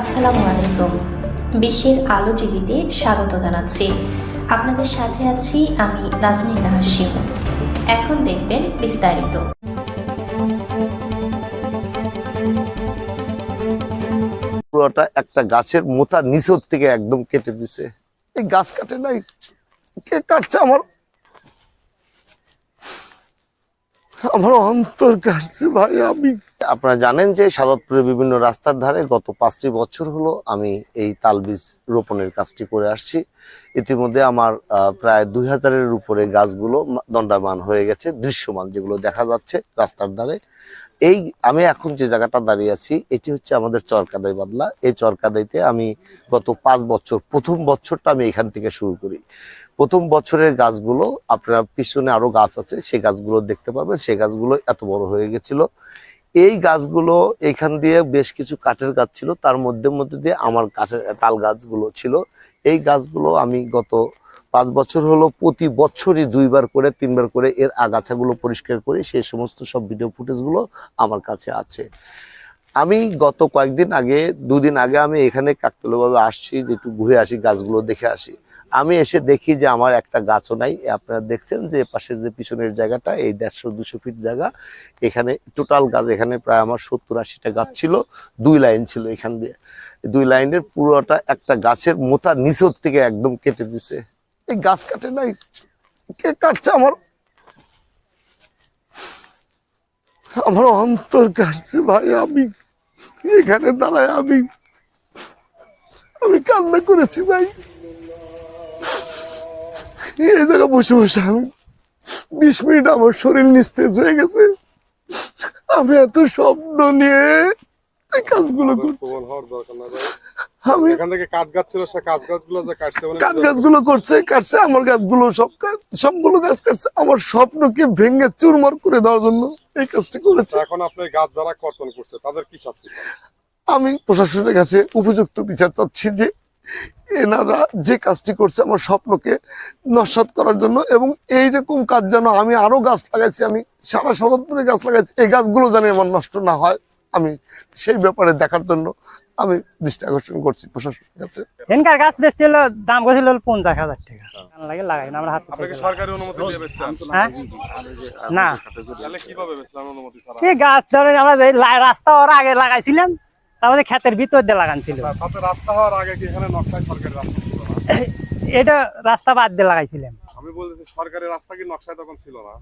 আসসালামু আলাইকুম। বিশ্বের আলো টিভিতে স্বাগত জানাচ্ছি। আপনাদের সাথে আছি আমি নাজনীন হাসিম। এখন দেখবেন বিস্তারিত। পুরোটা একটা গাছের মোটা নিচের থেকে একদম কেটে দিছে। এই গাছ কাটে নাই, কে কাটছে আমার? আমার অন্তর কাটছে ভাই, আমি আপনারা জানেন যে সাদতপুরের বিভিন্ন রাস্তার ধারে গত পাঁচটি বছর হলো আমি এই তালবীজ রোপণের কাজটি করে আসছি। ইতিমধ্যে আমার প্রায় দুই হাজারের উপরে গাছগুলো দণ্ডামান হয়ে গেছে, দৃশ্যমান যেগুলো দেখা যাচ্ছে রাস্তার ধারে। এই আমি এখন যে জায়গাটা দাঁড়িয়ে আছি, এটি হচ্ছে আমাদের চরকাদাই বাদলা। এই চরকাদাইতে আমি গত পাঁচ বছর, প্রথম বছরটা আমি এখান থেকে শুরু করি। প্রথম বছরের গাছগুলো, আপনার পিছনে আরও গাছ আছে, সে গাছগুলো দেখতে পাবেন। সে গাছগুলো এত বড় হয়ে গেছিল। এই গাছগুলো এখান দিয়ে বেশ কিছু কাঠের গাছ ছিল, তার মধ্যে মধ্যে দিয়ে আমার কাঠের তাল গাছগুলো ছিল। এই গাছগুলো আমি গত পাঁচ বছর হলো প্রতি বছরই দুইবার করে, তিনবার করে এর আগাছাগুলো পরিষ্কার করি, সেই সমস্ত সব ভিডিও ফুটেজগুলো আমার কাছে আছে। আমি গত কয়েকদিন আগে, দুদিন আগে আমি এখানে কাকতলীয়ভাবে আসছি যে একটু ঘুরে আসি, গাছগুলো দেখে আসি। আমি এসে দেখি যে আমার একটা গাছও নাই। আপনারা দেখছেন যে পাশের যে পিছনের জায়গাটা, এই দেড়শো, দুশো ফিট জায়গা। এখানে টোটাল গাছ, এখানে প্রায় আমার সত্তর, আশিটা গাছ ছিল। দুই লাইন ছিল এখান দিয়ে। দুই লাইনের পুরোটা একটা গাছের মোটা নিচের থেকে একদম কেটে দিছে। এই গাছ কাটে নাই। কে কাটছে আমার? আমার অন্তর কাটছে ভাই, আমি এখানে দাঁড়ায়, আমি আমি কান্না করেছি ভাই। এই জায়গায় বসে বসে আমি বিশ মিনিট আমার শরীর নিস্তেজ হয়ে গেছে। আমি এত স্বপ্ন নিয়ে এই কাজগুলো করছি। আমি এখান কাঠ গাছগুলো যে কাটছে মানে গাছগুলো করছে কাটছে আমার গাছগুলো সব সবগুলো গাছ কাটছে। আমার স্বপ্নকে ভেঙে চুরমার করে দেওয়ার জন্য এই কাজটি করেছে। এখন আপনার গাছ যারা কর্তন করছে তাদের কি শাস্তি? আমি প্রশাসনের কাছে উপযুক্ত বিচার চাচ্ছি যে এনারা যে কাজটি করছে আমার স্বপ্নকে নস্বাত করার জন্য এবং এইরকম কাজ যেন আমি আরও গাছ লাগাইছি আমি সারা সাদতপুরে গাছ লাগাইছি এই গাছগুলো যেন আমার নষ্ট না হয় আমি সেই ব্যাপারে দেখার জন্য আমি দৃষ্টি আকর্ষণ করছি প্রশাসনের কাছে। এনকার গাছ বেশি হলো দাম গেছিল পঞ্চাশ হাজার টাকা। লাগে লাগাই না আমরা হাত সরকারি অনুমতি দিয়ে বেচছেন? হ্যাঁ? না। তাহলে কীভাবে বেচলেন অনুমতি ছাড়া? এই গাছ ধরে আমরা যে রাস্তা ওর আগে লাগাইছিলাম তারপরে ক্ষেতের ভিতর দিয়ে লাগাইছিল আচ্ছা, রাস্তা হওয়ার আগে কি এখানে নকশায় সরকারি রাস্তা ছিল না? এটা রাস্তা বাদ দিয়ে লাগাইছিলাম। আমি বলতেছি সরকারি রাস্তা কি নকশায় তখন ছিল না?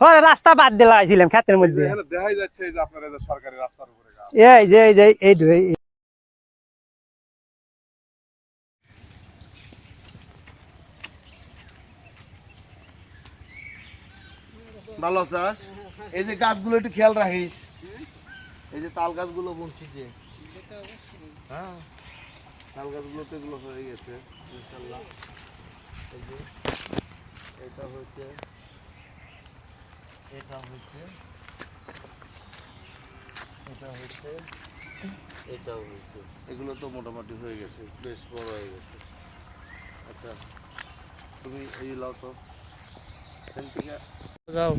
পরে রাস্তা বাদ দিয়ে লাগাইছিলাম ক্ষেতের মধ্যে। দেখাই যাচ্ছে এই যে আপনার এই যে সরকারি রাস্তার উপরে এই যে এই যে এই ভালো আছিস? এই যে গাছগুলো একটু খেয়াল রাখিস। এই যে তাল গাছগুলো বুনছি যে। হ্যাঁ। তাল গাছগুলো তো এগুলো হয়ে গেছে ইনশাল্লাহ। এই যে এটা হচ্ছে এটা হচ্ছে এটা হচ্ছে এটাও হয়েছে। এগুলো তো মোটামুটি হয়ে গেছে বেশ বড় হয়ে গেছে। আচ্ছা তুমি এই লাও তো। যাও।